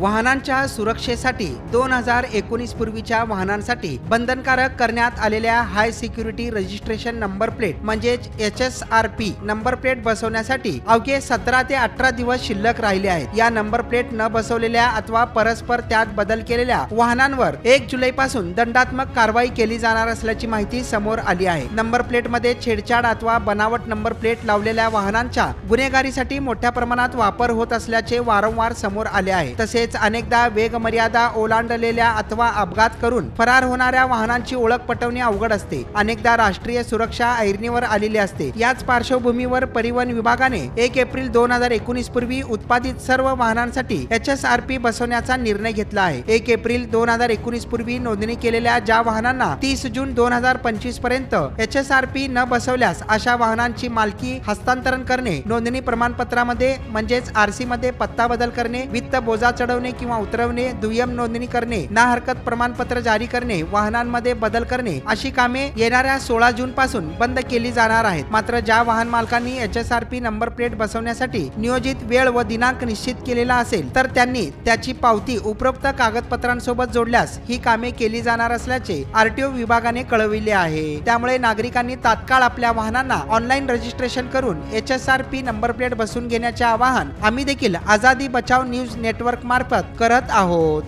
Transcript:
वाहनांच्या सुरक्षेसाठी दोन हजार एकोणीस पूर्वीच्या वाहनांसाठी बंधनकारक करण्यात आलेल्या high security registration number plate म्हणजेच H S R P number plate बसवण्यासाठी अवघे सतरा ते अठरा दिवस शिल्लक राहिले आहेत. या नंबर प्लेट न बसवलेल्या अथवा परस्पर त्यात बदल केलेल्या वाहनांवर एक जुलै पासून दंडात्मक कारवाई केली जाणार असल्याची माहिती समोर आली आहे. नंबर प्लेटमध्ये छेडछाड अथवा बनावट नंबर प्लेट लावलेल्या वाहनांच्या गुन्हेगारीसाठी मोठ्या प्रमाणात वापर होत असल्याचे वारंवार समोर आले आहे. तसेच अनेकदा वेगमर्यादा ओलांडलेल्या अथवा अपघात करून फरार होणाऱ्या वाहनांची ओळख पटवणे अवघड असते. अनेकदा राष्ट्रीय सुरक्षा ऐरणीवर आलेली असते. याच पार्श्वभूमीवर परिवहन विभागाने एक एप्रिल दोन हजार एकोणीस पूर्वी उत्पादित सर्व वाहनांसाठी एच एस आर पी बसवण्याचा निर्णय घेतला आहे. एक एप्रिल दोन हजार एकोणीस पूर्वी नोंदणी केलेल्या ज्या वाहनांना तीस जून दोन हजार पंचवीसपर्यंत एच एस आर पी न बसवल्यास अशा वाहनांची मालकी हस्तांतरण करणे नोंदणी प्रमाणपत्रामध्ये म्हणजेच आरसी मध्ये पत्ता बदल करणे वित्त बोजा चढवणे किंवा उतरवणे दुय्यम नोंदणी करणे ना हरकत प्रमाणपत्र जारी करणे वाहनांमध्ये बदल करणे अशी कामे येणाऱ्या सोळा जून पासून बंद केली जाणार आहेत. मात्र ज्या वाहन मालकांनी H S R P number plate बसवण्यासाठी नियोजित वेळ व दिनांक निश्चित केलेला असेल तर त्यांनी त्याची पावती उपरोक्त कागदपत्रांसोबत जोडल्यास ही कामे केली जाणार असल्याचे आरटीओ विभागाने कळविले आहे. त्यामुळे नागरिकांनी तात्काळ आपल्या वाहनांना ऑनलाईन रजिस्ट्रेशन करून H S R P number plate बसून घेण्याचे आवाहन आम्ही देखील आझादी बचाव न्यूज नेटवर्क मार्फत करत आहोत.